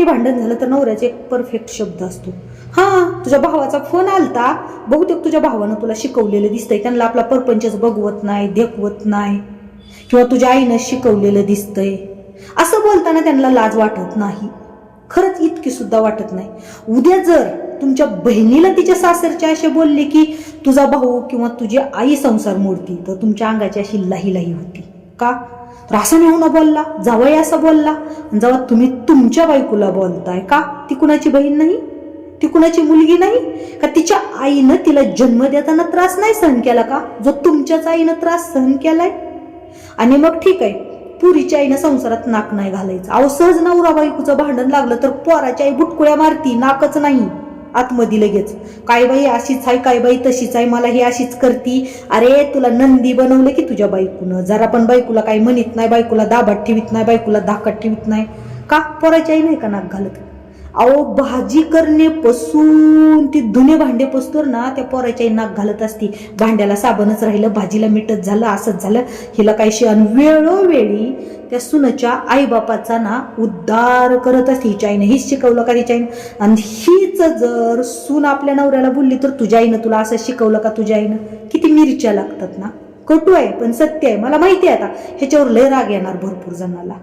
जरी भांडण झालं तर नवऱ्याचा एक परफेक्ट शब्द असतो. हा तुझ्या भावाचा फोन आलता. बहुतेक तुझ्या भावानं तुला शिकवलेलं दिसतंय. त्यांना आपला परपंचच बघवत नाही देखवत नाही. किंवा तुझ्या आईनं शिकवलेलं दिसतंय. असं बोलताना त्यांना लाज वाटत नाही. खरंच इतकी सुद्धा वाटत नाही. उद्या जर तुमच्या बहिणीला तिच्या सासरच्या असे बोलले की तुझा भाऊ किंवा तुझी आई संसार मोडती तर तुमच्या अंगाची अशी लाही लाही होती. का? तर असं नाही होणं बोलला जावई असं बोलला. जेव्हा तुम्ही तुमच्या बायकोला बोलताय का? ती कुणाची बहीण नाही? ती कुणाची मुलगी नाही? का तिच्या आईनं तिला जन्म देताना त्रास नाही सहन केला का? जो तुमच्याच आईनं त्रास सहन केलाय? आणि मग ठीक आहे पुरीच्या आईनं संसारात नाक नाही घालायचं. अहो सहज नवरा बायकोचं भांडण लागलं तर पोराची आई बुटकुळ्या मारती नाकच नाही. आतमध्ये लगेच. काय बाई अशीच आहे काय बाई तशीच आहे मला ही अशीच करती. अरे तुला नंदी बनवलं की तुझ्या बायकून? जरा पण बायकोला काही म्हणत नाही बायकोला दाभात ठेवीत नाही बायकोला धाकात ठेवीत नाही. का? पोराची आई नाही का नाक घालत? अहो भाजी करणे पसून ती धुणे भांडे पसतोर ना त्या पोराच्या नाक घालत असती. भांड्याला साबणच राहिलं भाजीला मीठच झालं असंच झालं. हिला काय शे आणि वेळोवेळी त्या सुनच्या आईबापाचा ना उद्धार करत असते. हिच्या आईनं हीच शिकवलं का तिच्या आईनं? आणि हीच जर सून आपल्या नवऱ्याला बोलली तर तुझ्या आईनं तुला असं शिकवलं का तुझ्या आईनं? किती मिरच्या लागतात ना? कटू आहे पण सत्य आहे. मला माहिती आहे आता. ह्याच्यावर लय राग येणार भरपूर जणाला.